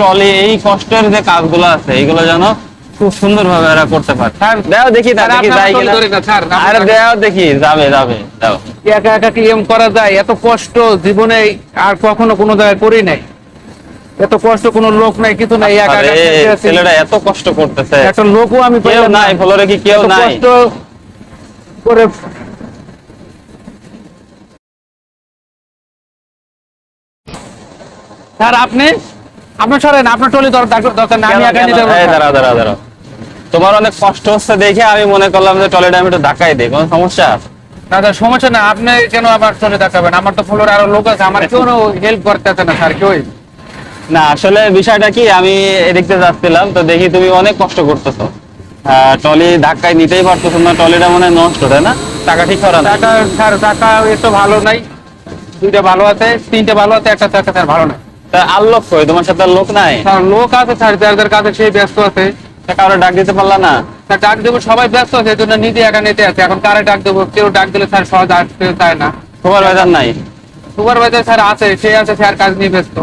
Trolley এই কষ্টের যে কাজগুলো আছে এইগুলো যেন খুব সুন্দর ভাবে এরা করতে পারে। স্যার দেও দেখি তা দেখি যাই কিনা। স্যার, আরে দেও দেখি যাবে যাবে দাও একা একা কি এম করা যায়? এত কষ্ট জীবনে আর কখনো কোনো জায়গায় করি নাই। এত কষ্ট কোনো লোক নাই কিছু নাই একা একা ছেলেটা এত কষ্ট করতেছে। একটা লোকও আমি কেউ না। নাই ফ্লোরে কি কেউ নাই। কষ্ট করে স্যার আপনি? আপনি সরেন আপনার টলি দরকার না আমি একা নিতে পারব। এই না। দাঁড়াও দাঁড়াও দাঁড়াও। তোমার অনেক কষ্ট হচ্ছে দেখে আমি মনে করলাম যে টয়লেট আমি একটু ধাক্কাই দিই। কোনো সমস্যা? না স্যার সমস্যা না আপনি কেন আমার টলি দেখাবেন আমার তো ফ্লোরে আরও লোক আছে আমার কেউ হেল্প করতেছে না স্যার কেউই। না আসলে বিষয়টা কি আমি এদিক থেকে যাচ্ছিলাম তো দেখি তুমি অনেক কষ্ট করতেছো। টলি ধাক্কায় নিতেই পারতেছো না টলিটা মনে হয় নষ্ট তাই না? টাকা ঠিক করা টাকা স্যার টাকা এত ভালো নাই। দুইটা ভালো আছে তিনটে ভালো আছে একটা টাকা স্যার ভালো নাই। তা আর লোক কই? তোমার সাথে লোক নাই? স্যার লোক আছে স্যার যার কাছে সেই ব্যস্ত আছে। কারও ডাক দিতে পারলা না? স্যার ডাক দেবো সবাই ব্যস্ত আছে এই জন্য নিজে একা নিতে আছে। এখন কারে ডাক দেবো? কেউ ডাক দিলে স্যার সহজ আসতে চায় না। বাজার নাই? সুপারভাইজার স্যার আছে সে আছে স্যার কাজ নিয়ে ব্যস্ত।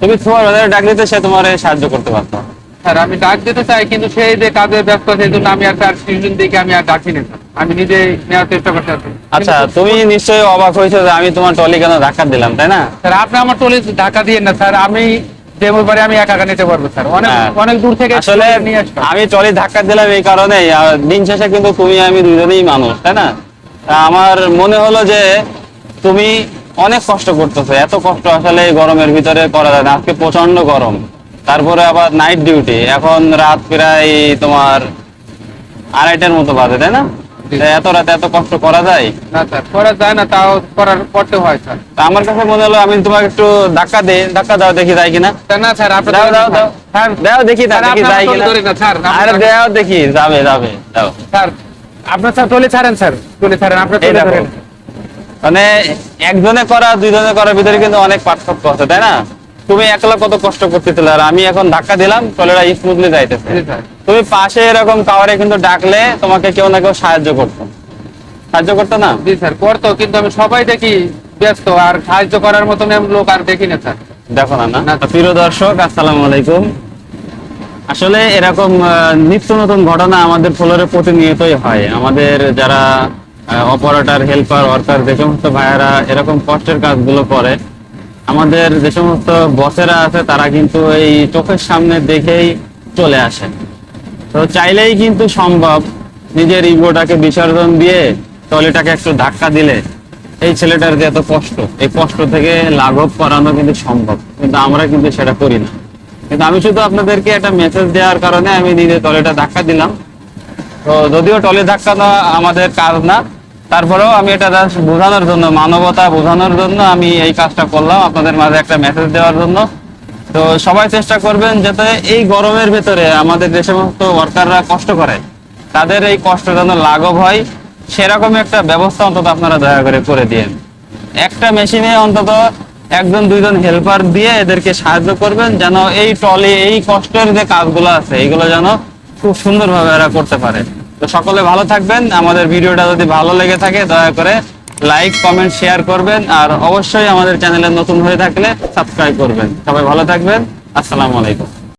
তুমি বাজারে ডাক দিতে সে তোমার সাহায্য করতে পারতো স্যার আমি ডাক দিতে চাই কিন্তু সেই যে কাজে ব্যস্ত আছে এই জন্য আমি আর স্যার সিজন দেখে আমি আর ডাকি না। আমি নিজে নেওয়ার চেষ্টা করতে আছি। আচ্ছা তুমি নিশ্চয়ই অবাক হয়েছো যে আমি তোমার টলি কেন ধাক্কা দিলাম তাই না? স্যার আপনি আমার টলি ঢাকা দিয়ে না স্যার। আমি যে আমি একা একা নিতে পারব স্যার। অনেক হ্যাঁ। অনেক দূর থেকে আসলে আমি টলি ধাক্কা দিলাম এই কারণে দিন শেষে কিন্তু তুমি আমি দুজনেই মানুষ তাই না? আমার মনে হলো যে তুমি অনেক কষ্ট করতেছো এত কষ্ট আসলে এই গরমের ভিতরে করা যায় না। আজকে প্রচণ্ড গরম। তারপরে আবার নাইট ডিউটি এখন রাত প্রায় তোমার আড়াইটার মতো বাজে তাই না? এত রাতে এত কষ্ট করা যায়? না স্যার করা যায় না তাও করার করতে হয় স্যার। আমার কাছে মনে হলো আমি তোমাকে একটু ধাক্কা দিই ধাক্কা দাও দেখি যায় কিনা। না স্যার আপনি দাও দাও দাও। স্যার দাও দেখি দেখি যায় কিনা। স্যার, আরে দাও দেখি যাবে যাবে দাও। স্যার আপনার স্যার টলি ছাড়েন স্যার টলি ছাড়েন আপনার টলি ধরেন। মানে একজনে করা দুইজনে করার ভিতরে কিন্তু অনেক পার্থক্য আছে তাই না? তুমি একলা কত কষ্ট করতেছিলে আর আমি এখন ধাক্কা দিলাম টলেরা স্মুথলি যাইতেছে। স্যার। তুমি পাশে এরকম কাওয়ারে কিন্তু ডাকলে তোমাকে কেউ না কেউ সাহায্য করতো। সাহায্য করতো না? জি স্যার করতো কিন্তু আমি সবাই দেখি ব্যস্ত আর সাহায্য করার মতন এমন লোক আর দেখি না স্যার। দেখো না না। প্রিয় দর্শক আসসালামু আলাইকুম। আসলে এরকম নিত্য নতুন ঘটনা আমাদের ফ্লোরে প্রতিনিয়তই হয়। আমাদের যারা অপারেটর হেল্পার ওয়ার্কার যে সমস্ত ভাইয়েরা এরকম কষ্টের কাজগুলো করে আমাদের যে সমস্ত বসেরা আছে তারা কিন্তু এই চোখের সামনে দেখেই চলে আসে। তো চাইলেই কিন্তু সম্ভব নিজের ইগোটাকে বিসর্জন দিয়ে টলিটাকে একটু ধাক্কা দিলে এই ছেলেটার যে এত কষ্ট, এই কষ্ট থেকে লাঘব করানো কিন্তু সম্ভব, কিন্তু আমরা কিন্তু সেটা করি না। কিন্তু আমি শুধু আপনাদেরকে একটা মেসেজ দেওয়ার কারণে আমি নিজে টলিটা ধাক্কা দিলাম। তো যদিও টলি ধাক্কা দেওয়া আমাদের কাজ না, তারপরেও আমি এটা বোঝানোর জন্য, মানবতা বোঝানোর জন্য আমি এই কাজটা করলাম আপনাদের মাঝে একটা মেসেজ দেওয়ার জন্য। তো সবাই চেষ্টা করবেন যাতে এই গরমের ভেতরে আমাদের যে সমস্ত ওয়ার্কাররা কষ্ট করে। তাদের এই কষ্ট যেন লাঘব হয়, সেরকম একটা ব্যবস্থা অন্তত আপনারা দয়া করে করে দিন একটা মেশিনে অন্তত একজন, দুইজন হেল্পার দিয়ে এদেরকে সাহায্য করবেন যেন এই টলি এই কষ্টের যে কাজগুলো আছে এইগুলো যেন খুব সুন্দরভাবে এরা করতে পারে। তো সকলে ভালো থাকবেন। আমাদের ভিডিওটা যদি ভালো লেগে থাকে, দয়া করে লাইক কমেন্ট শেয়ার করবেন আর অবশ্যই আমাদের চ্যানেলে নতুন হয়ে থাকলে সাবস্ক্রাইব করবেন। সবাই ভালো থাকবেন। আসসালামু আলাইকুম।